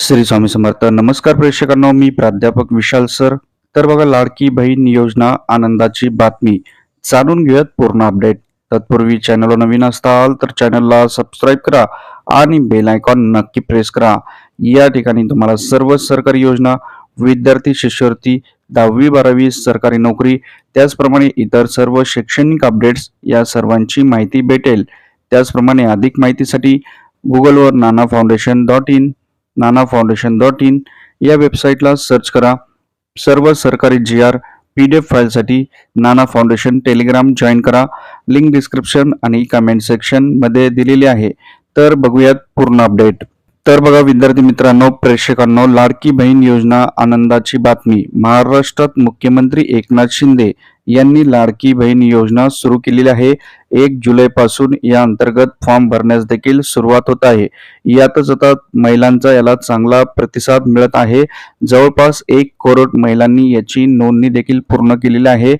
श्री स्वामी समर्थ. नमस्कार प्रेक्षकांनो मी प्राध्यापक विशाल सर. तर बघा लाडकी बहीण योजना आनंदाची बातमी. जाणून घेऊयात पूर्ण अपडेट. तत्पूर्वी चॅनलवर नवीन असताल तर चॅनलला सबस्क्राईब करा आणि बेल आयकॉन नक्की प्रेस करा. या ठिकाणी तुम्हाला सर्व सरकारी योजना विद्यार्थी शिष्यवृत्ती दहावी बारावी सरकारी नोकरी त्याचप्रमाणे इतर सर्व शैक्षणिक अपडेट्स या सर्वांची माहिती भेटेल. त्याचप्रमाणे अधिक माहितीसाठी गुगलवर Nana foundation dot in Nana foundation dot in या वेबसाईटला सर्च करा. सर्व सरकारी G R P D F फाईलसाठी नाना फाउंडेशन टेलिग्राम जॉईन करा. लिंक डिस्क्रिप्शन आणि कमेंट सेक्शनमध्ये दिलेली आहे. तर बघूयात पूर्ण अपडेट तर बघा विद्यार्थी मित्रांनो प्रेक्षकांनो लाडकी बहीण योजना आनंदाची बातमी. महाराष्ट्रात मुख्यमंत्री एकनाथ शिंदे यांनी लाडकी बहीण योजना सुरू केलेली आहे. एक जुलैपासून या अंतर्गत फॉर्म भरण्यास देखील सुरुवात होत आहे. यातच आता महिलांचा याला चांगला प्रतिसाद मिळत आहे. जवळपास एक करोड महिलांनी याची नोंदणी देखील पूर्ण केलेली आहे.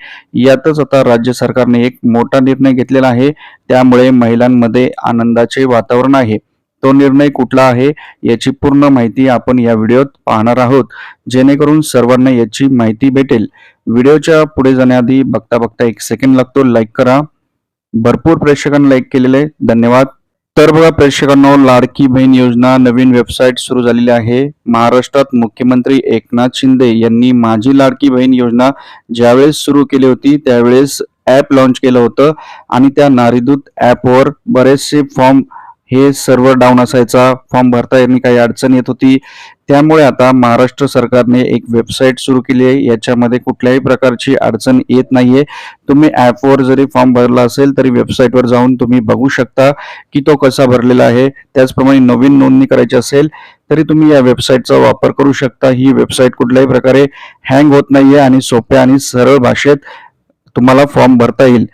यातच आता राज्य सरकारने एक मोठा निर्णय घेतलेला आहे. त्यामुळे महिलांमध्ये आनंदाचे वातावरण आहे. तो निर्णय कुठला आहे याची पूर्ण माहिती आपण या व्हिडिओत पाहणार आहोत. जेणेकरून सर्वांना याची माहिती भेटेल. व्हिडिओच्या पुढे जाण्याआधी बघता बघता एक सेकंड लागतो. लाईक करा. भरपूर प्रेक्षकांना लाईक केलेले. धन्यवाद. तर बघा प्रेक्षकांनो लाडकी बहीण योजना नवीन वेबसाईट सुरू झालेली आहे. महाराष्ट्रात मुख्यमंत्री एकनाथ शिंदे यांनी माझी लाडकी बहीण योजना ज्यावेळेस सुरू केली होती त्यावेळेस ऍप लॉन्च केलं होतं. आणि त्या नारीदूत ऍपवर बरेचसे फॉर्म हे सर्व्हर डाऊन असायचा. फॉर्म भरता येणे काही अडचण येत होती. त्यामुळे आता महाराष्ट्र सरकारने एक वेबसाईट सुरू केली आहे. याच्यामध्ये कुठल्याही प्रकारची अडचण येत नाहीये. तुम्ही ॲपवर जरी फॉर्म भरला असेल तरी वेबसाईटवर जाऊन तुम्ही बघू शकता की तो कसा भरलेला आहे. त्याचप्रमाणे नवीन नोंदणी करायची असेल तरी तुम्ही या वेबसाईटचा वापर करू शकता. ही वेबसाईट कुठल्याही प्रकारे हँग होत नाहीये आणि सोप्या आणि सरळ भाषेत तुम्हाला फॉर्म भरता येईल.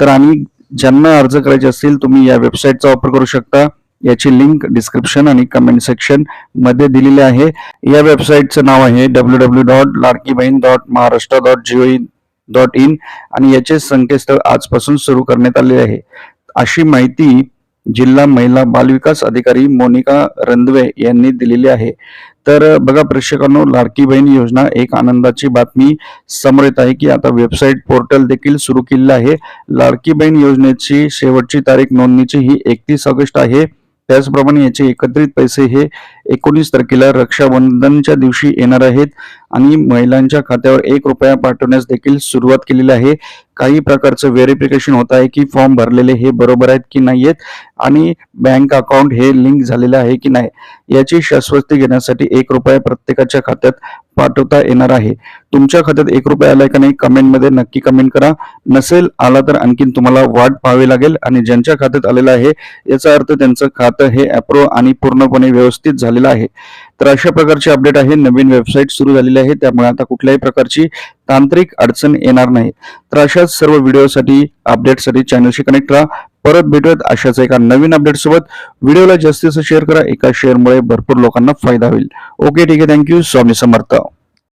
तर आणि ज्यांना अर्ज करायचे असतील तुम्ही या वेबसाईटचा वापर करू शकता. याची लिंक डिस्क्रिप्शन आणि कमेंट सेक्शनमध्ये दिलेली आहे. या वेबसाईटचं नाव आहे W W dot Ladki Bahin dot Maharashtra dot gov dot in आणि याचे संकेतस्थळ आजपासून सुरू करण्यात आले आहे. अशी माहिती जिल्हा महिला बालविकास अधिकारी मोनिका रंधवे यांनी दिलेली आहे. तर बघा प्रेक्षकांनो लाडकी बहीण योजना एक आनंदाची बातमी समोर येत आहे की आता वेबसाईट पोर्टल देखील सुरू केलेलं आहे. लाडकी बहीण योजनेची शेवटची तारीख नोंदणीची ही एकतीस ऑगस्ट आहे. त्याचप्रमाणे याचे एकत्रित पैसे हे एकोणीस तारखेला रक्षाबंधनच्या दिवशी येणार आहेत. आणि महिलांच्या खात्यावर एक रुपया पाठवण्यास देखील सुरुवात केलेली आहे. काही प्रकारचं व्हेरिफिकेशन होत आहे की फॉर्म भरलेले हे बरोबर आहेत की नाही आहेत आणि बँक अकाउंट हे लिंक झालेलं आहे की नाही याची शाश्वती घेण्यासाठी एक रुपया प्रत्येकाच्या खात्यात पाठवता येणार आहे. तुमच्या खात्यात एक रुपया आलाय का नाही कमेंटमध्ये नक्की कमेंट करा. नसेल आला तर आणखीन तुम्हाला वाट पाहावी लागेल आणि ज्यांच्या खात्यात आलेलं आहे याचा अर्थ त्यांचं खातं हे अप्रूव्ह आणि पूर्णपणे व्यवस्थित झालेलं आहे. तर अशा प्रकारचे अपडेट आहे. नवीन वेबसाईट सुरू झालेली आहे. त्यामुळे आता कुठल्याही प्रकारची तांत्रिक अडचण येणार नाही. तर अशाच सर्व व्हिडिओसाठी अपडेटसाठी चॅनलशी कनेक्ट राहा. परत भेटूयात अशाच एका नवीन अपडेट सोबत. व्हिडिओला जास्तीत जास्त शेअर करा. एका शेअरमुळे भरपूर लोकांना फायदा होईल. ओके ठीक आहे. Thank you Swami Samarth.